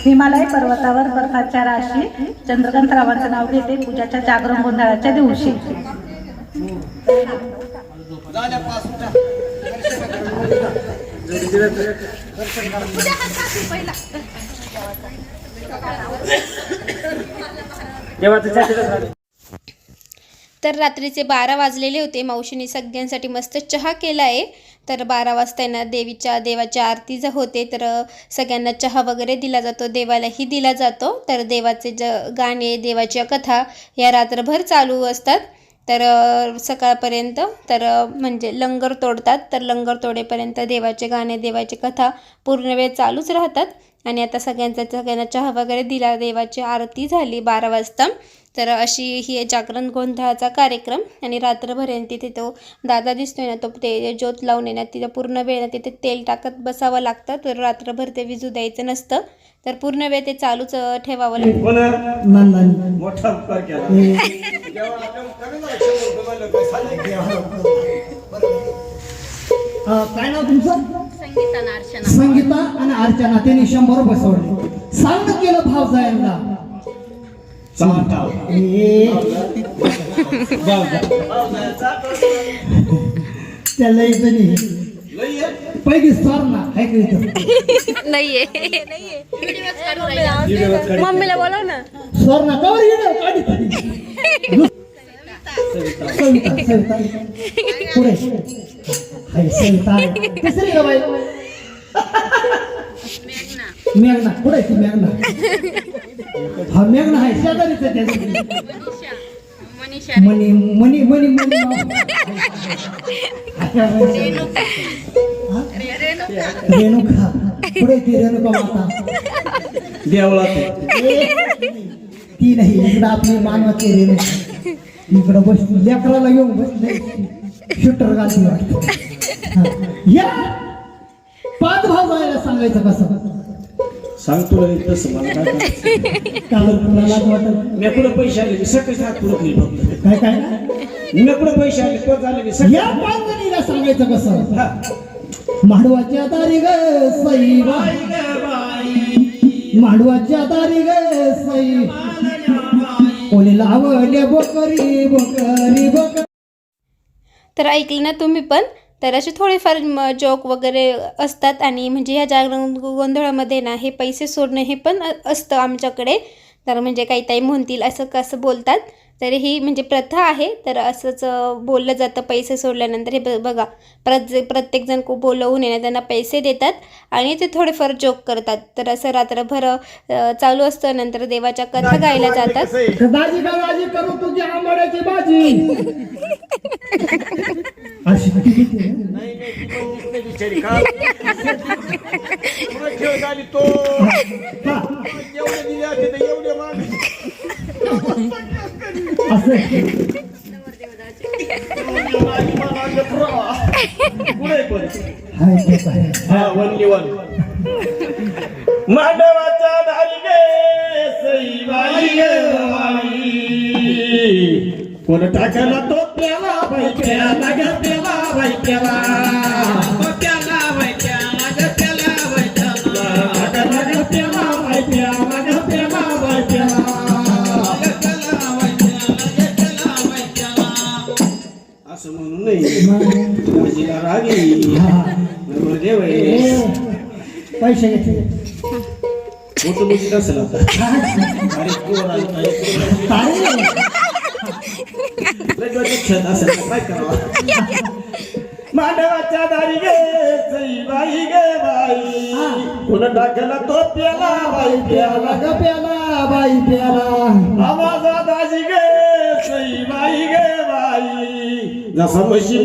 हिमालय पर्वतावर बर्फाच्या राशी चंद्रकांत रावांचं नाव घेते पूजाच्या जागरण गोंधळाच्या दिवशी. देवाचं तर रात्रीचे बारा वाजलेले होते. मावशीने सगळ्यांसाठी मस्त चहा केला आहे तर बारा वाजता आहे ना देवीच्या देवाच्या आरती जर होते. तर सगळ्यांना चहा वगैरे दिला जातो. देवालाही दिला जातो. तर देवाचे ज गाणे देवाच्या कथा या रात्रभर चालू असतात. तर सकाळपर्यंत तर म्हणजे लंगर तोडतात. तर लंगर तोडेपर्यंत देवाचे गाणे देवाची कथा पूर्ण वेळ चालूच राहतात. आणि आता सगळ्यांचा सगळ्यांना चहा वगैरे दिला देवाची आरती झाली बारा वाजता. तर अशी ही जागरण गोंधळाचा कार्यक्रम. आणि रात्रभर आहे तिथे तो दादा दिसतोय ना तो ते ज्योत लावून येणार तिथं पूर्ण वेळ ना तिथे तेल टाकत बसावं लागतं. तर रात्रभर ते विजू द्यायचं नसतं. तर पूर्ण वेळ ते चालूच ठेवावं काय नाव तुमचं? संगीता आणि अर्चना. त्यांनी शंभर रुपये सोडले. सांग केलं भाव जायला चालता. त्याला इथं. पहिली स्वर ना हाय का इथं नाहीये. मम्मीला बोलव ना. स्वर ना कवर येणं काढी काढी सविता सविता पुढे. हाय सविता. तिसरी का बाई? मेघना. पुढे ती मेघना. हा मेघना आहे शेजारीच आहे त्याची मनी मनी मनी मनी? रेणुका पुढे ती रेणुका माता देवळात आहे. ती नाही इकडं आपली मानवाची रेणुका इकडं बस लेकराला येऊन बसले शूटर घालती वाटत या पाच भाव जायला सांगायचं कसं सांग तुला एक तसं मला काय करायचं? काल कुणाला वाटत? मी कुठं पैसे आले की सकाळी हात पुढं केली फक्त काय काय? मी कुठं पैसे आले परत आले की सकाळी या पाच जणीला सांगायचं कसं? हा. माडवाच्या दारी ग सई माडवाच्या दारी ग सई. कोणी लावले बोकरी बोकरी बोकरी. तर ऐकलं ना तुम्ही पण? तर असे थोडेफार म जोक वगैरे असतात आणि म्हणजे ह्या जागरण गोंधळामध्ये ना हे पैसे सोडणं हे पण असतं आमच्याकडे. तर म्हणजे काही ताई म्हणतील असं कसं बोलतात. तर ही म्हणजे प्रथा आहे. तर असंच बोललं जातं पैसे सोडल्यानंतर. हे ब- बघा प्रत्ये प्रत्येकजण खूप बोलवून येणं त्यांना पैसे देतात आणि ते थोडेफार जोक करतात. तर असं रात्रभर चालू असतं. नंतर देवाच्या कथा गायला जातात. अशी किती किती आहे? नाही नाही ती पण दिसते बिचारी का? पुढं खेळ झाली तो. एवढे दिले असते तर एवढे माग. असं. पुढे पण हाय आहे. हा वनली वन मांडवाचा दारी गे सई बाई गे बाई कोण टाकला काय करावं मांडवाच्या दारी गे बाई गे बाई कोण टाकला तो प्याला बाई प्याला ग प्याला बाई प्याला आवाजा दाजी गे सई बाई गे. जसा म्हशी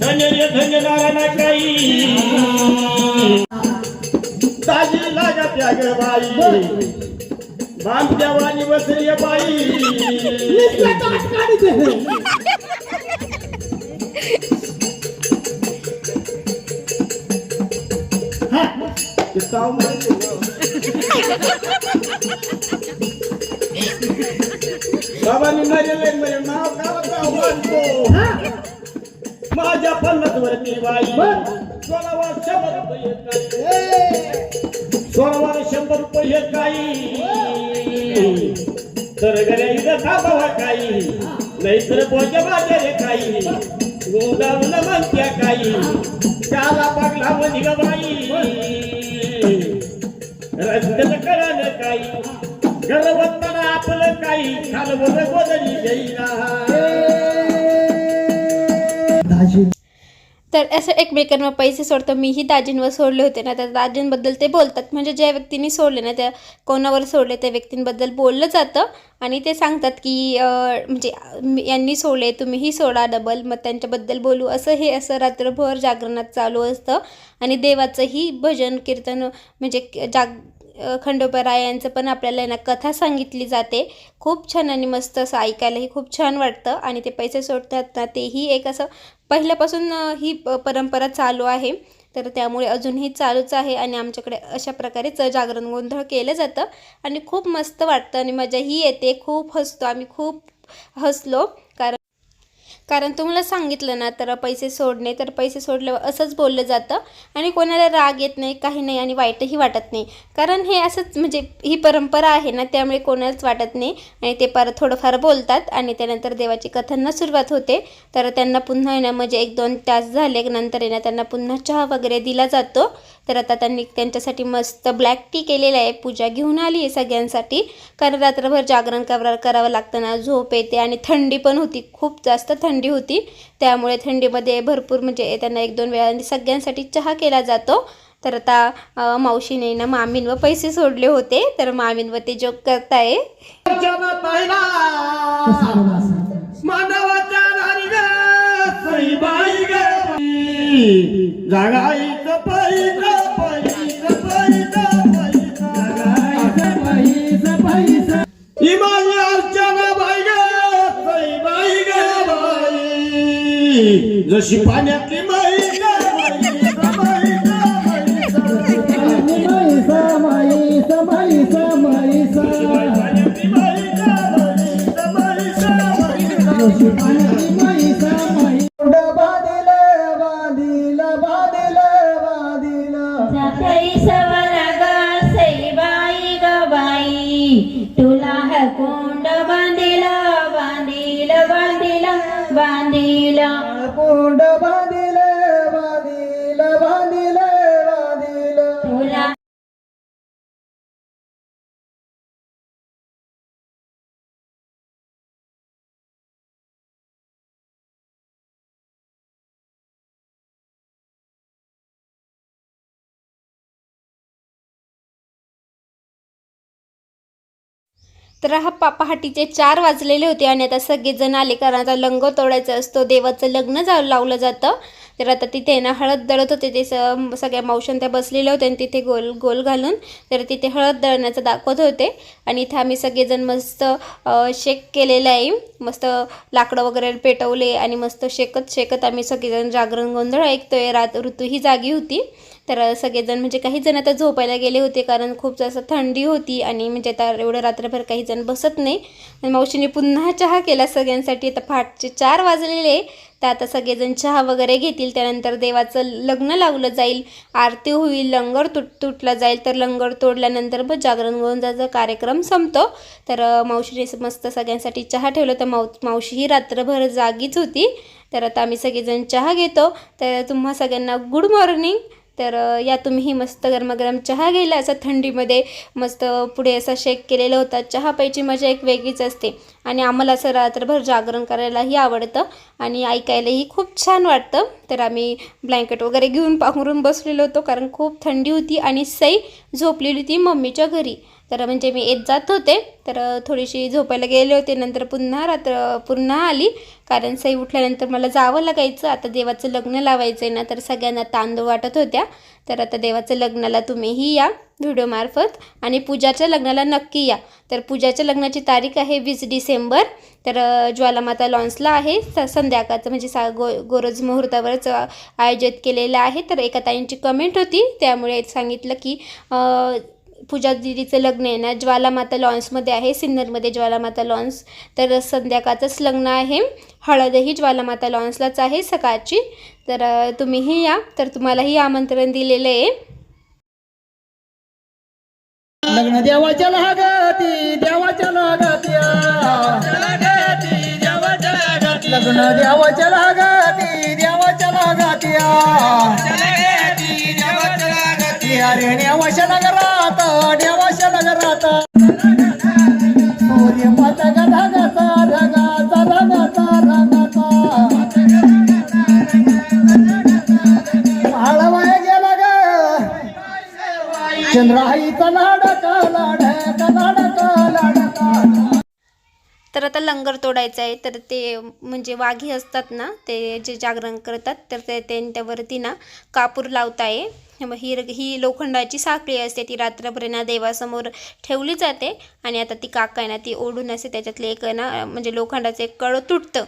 धन्य धन्य नारायण काही ताजी लागा त्याग बाई आमच्या वाणी बसली बाई. बाबांनी माझे म्हणजे नाव गावाचा म्हणतो माझ्या पन्नास वरती बाई. सोळावा शंभर रुपये काही सोळावा शंभर रुपये काही थांबावा काही नाहीतर बोजा बाजारे काही गोगावलं म्हणत्या काही त्याला पागला मधी ग बाई रस्त्याचं कळालं काही गर्भवंताला आपलं काही खालवर बदली जाईना तर असं एकमेकांवर पैसे सोडतो. मीही दाजींवर सोडले होते ना तर दाजींबद्दल ते बोलतात. म्हणजे ज्या व्यक्तींनी सोडले ना त्या कोणावर सोडले त्या व्यक्तींबद्दल बोललं जातं. आणि ते सांगतात की म्हणजे यांनी सोडले तुम्हीही सोडा डबल मग त्यांच्याबद्दल बोलू. असं हे असं रात्रभर जागरणात चालू असतं. आणि देवाचंही भजन कीर्तन म्हणजे जाग खंडोबराय यांचं पण आपल्याला आहे ना कथा सांगितली जाते. खूप छान आणि मस्त असं ऐकायलाही खूप छान वाटतं. आणि ते पैसे सोडतात ना तेही एक असं पहिल्यापासून ही प- परंपरा चालू आहे. तर त्यामुळे अजूनही चालूच आहे आणि आमच्याकडे अशा प्रकारेच जागरण गोंधळ केलं जातं. आणि खूप मस्त वाटतं आणि मजाही येते. खूप हसतो. आम्ही खूप हसलो. कारण तुम्हाला सांगितलं ना तर पैसे सोडणे तर पैसे सोडल्यावर असंच बोललं जातं आणि कोणाला राग येत नाही काही नाही आणि वाईटही वाटत नाही. कारण हे असंच म्हणजे ही परंपरा आहे ना त्यामुळे कोणालाच वाटत नाही आणि ते परत थोडंफार बोलतात आणि त्यानंतर देवाची कथांना सुरुवात होते. तर त्यांना पुन्हा येणं म्हणजे एक दोन तास झाले नंतर येणं त्यांना पुन्हा चहा वगैरे दिला जातो. तर आता त्यांनी त्यांच्यासाठी मस्त ब्लॅक टी केलेलं आहे पूजा घेऊन आली आहे सगळ्यांसाठी. कारण रात्रभर जागरण करावं लागतं ना झोप येते आणि थंडी पण होती खूप जास्त थंडी होती. त्यामुळे थंडीमध्ये भरपूर म्हणजे त्यांना एक दोन वेळा सगळ्यांसाठी चहा केला जातो. तर आता मावशीने ना मामींवर पैसे सोडले होते. तर मामींवर ते जोक करताय. ताईला बाई जशी पाण्यातली बाई ग बाई, கொண்டபதே तर हा पा पहाटेचे चार वाजलेले होते आणि आता सगळेजण आले कारण आता लंग तोडायचा असतो देवाचं लग्न जा लावलं जातं. तर आता तिथे ना हळद दळत होते ते स सगळ्या मावशां त्या बसलेल्या होत्या आणि तिथे गोल गोल घालून तर तिथे हळद दळण्याचं दाखवत होते. आणि इथे आम्ही सगळेजण मस्त शेक केलेलं आहे. मस्त लाकडं वगैरे पेटवले आणि मस्त शेकत शेकत आम्ही सगळेजण जागरण गोंधळ ऐकतोय. रात ऋतू ही जागी होती. तर सगळेजण म्हणजे काही जण आता झोपायला गेले होते कारण खूप जास्त थंडी होती आणि म्हणजे आता एवढं रात्रभर काही जण बसत नाही. आणि मावशीने पुन्हा चहा केला सगळ्यांसाठी. आता पहाटचे चार वाजलेले तर आता सगळेजण चहा वगैरे घेतील. त्यानंतर देवाचं लग्न लावलं जाईल. आरती होईल लंगर तुट तुटला जाईल. तर लंगर तोडल्यानंतर मग जागरण गोंजाचा कार्यक्रम संपतो. तर मावशीने मस्त सगळ्यांसाठी चहा ठेवलं. तर माव मावशी ही रात्रभर जागीच होती. तर आता आम्ही सगळेजण चहा घेतो. तर तुम्हा सगळ्यांना गुड मॉर्निंग. तर या तुम्हीही मस्त गरमागरम चहा घ्यायला असं थंडीमध्ये मस्त पुढे असा शेक केलेला होता. चहा प्यायची मजा एक वेगळीच असते. आणि आम्हाला असं रात्रभर जागरण करायलाही आवडतं. आणि ऐकायलाही खूप छान वाटतं. तर आम्ही ब्लँकेट वगैरे घेऊन पांघरून बसलेलो होतो. कारण खूप थंडी होती आणि सई झोपलेली होती मम्मीच्या घरी. तर म्हणजे मी येत जात होते तर थोडीशी झोपायला गेले होते. नंतर पुन्हा रात्र पुन्हा आली. कारण सई उठल्यानंतर मला जावं लागायचं. आता देवाचं लग्न लावायचं आहे ना तर सगळ्यांना तांदूळ वाटत होत्या. तर आता देवाचं लग्नाला तुम्हीही या व्हिडिओमार्फत आणि पूजाच्या लग्नाला नक्की या. तर पूजाच्या लग्नाची तारीख आहे वीस डिसेंबर. तर ज्वालामाता लॉन्सला आहे. स संध्याकाळचं म्हणजे सा गो गोरज मुहूर्तावरच आयोजित केलेलं आहे. तर एका ताईंची कमेंट होती. त्यामुळे सांगितलं की पूजा दिदीचं लग्न आहे ना ज्वालामाता लॉन्समध्ये आहे सिन्नरमध्ये ज्वालामाता लॉन्स. तर संध्याकाळचंच लग्न आहे. हळदही ज्वालामाता लॉन्सलाच आहे सकाळची. तर तुम्हीही या. तर तुम्हालाही आमंत्रण दिलेलं आहे. लग्न देवाच्या लागती देवाच्या लागत्या. लग्न देवाच्या लागती देवाच्या लागत्या. आता लंगर तोडायचं आहे तर ते म्हणजे वाघी असतात ना ते जे जागरण करतात तर ते त्यांच्यावरती ना कापूर लावता आहे. मग ही ही लोखंडाची साखळी असते ती रात्रभर ना देवासमोर ठेवली जाते आणि आता ती काका आहे ना ती ओढून असते त्याच्यातले एक ना म्हणजे लोखंडाचं एक कळं तुटतं.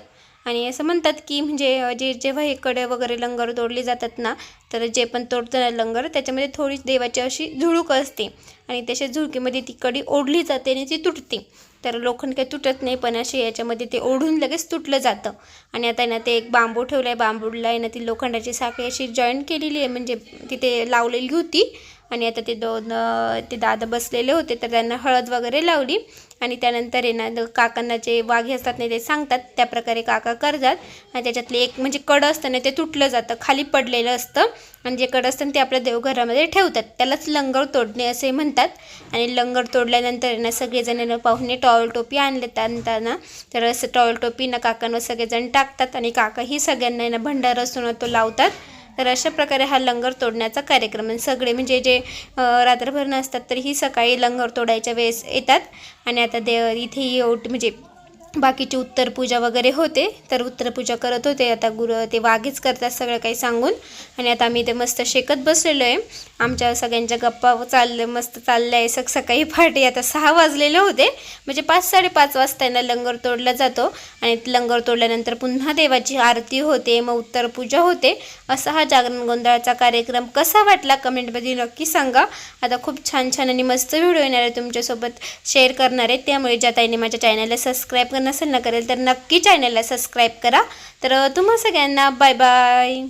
आणि असं म्हणतात की म्हणजे जे जेव्हा हे कडे वगैरे लंगर तोडली जातात ना तर जे पण तोडतं लंगर त्याच्यामध्ये थोडी देवाची अशी झुळूक असते. आणि त्याच्या झुळकीमध्ये ती कडी ओढली जाते आणि ती तुटते. तर लोखंड काही तुटत नाही पण असे याच्यामध्ये ते ओढून लगेच तुटलं जातं. आणि आता आहे ना ते एक बांबू ठेवला आहे बांबूला आहे ना ती लोखंडाची साखळी अशी जॉईन केलेली आहे. म्हणजे तिथे लावलेली होती. आणि आता ते दोन ते दादा बसलेले होते तर त्यांना हळद वगैरे लावली. आणि त्यानंतर आहे ना काकांना जे वाघे असतात नाही ते सांगतात त्या प्रकारे काका करतात. आणि त्याच्यातले एक म्हणजे कडं असतं ना ते तुटलं जातं खाली पडलेलं असतं. आणि जे कडं असतं ते आपल्या देवघरामध्ये ठेवतात. त्यालाच लंगर तोडणे असे म्हणतात. आणि लंगर तोडल्यानंतर आहे ना सगळेजण पाहुणे टॉवेल टोपी आणले त्यांना. तर असं टॉवेल टोपी ना काकांवर सगळेजण टाकतात. आणि काकाही सगळ्यांना ना भंडारा असतो तो लावतात. तर अशा प्रकारे हा लंगर तोडण्याचा कार्यक्रम आहे. सगळे म्हणजे जे रात्रभर नसतात तर ही सकाळी लंगर तोडायच्या वेळेस येतात. आणि आता दे इथे येऊट म्हणजे बाकीची उत्तरपूजा वगैरे होते तर उत्तरपूजा करत होते. आता गुरु ते वाघेच करतात सगळं काही सांगून. आणि आता आम्ही ते मस्त शेकत बसलेलो आहे. आमच्या सगळ्यांच्या गप्पा चालले मस्त चालल्या आहे. सक सकाळी पहाटे आता सहा वाजलेले होते. म्हणजे पाच साडेपाच वाजता यांना लंगर तोडला जातो. आणि लंगर तोडल्यानंतर पुन्हा देवाची आरती होते मग उत्तरपूजा होते. असा हा जागरण गोंधळाचा कार्यक्रम कसा वाटला कमेंटमध्ये नक्की सांगा. आता खूप छान छान आणि मस्त व्हिडिओ येणार आहे तुमच्यासोबत शेअर करणार आहे. त्यामुळे ज्या ताईने माझ्या चॅनलला सबस्क्राईब नसेल ना करेल तर नक्की चॅनलला सबस्क्राईब करा. तर तुम्हा सगळ्यांना बाय बाय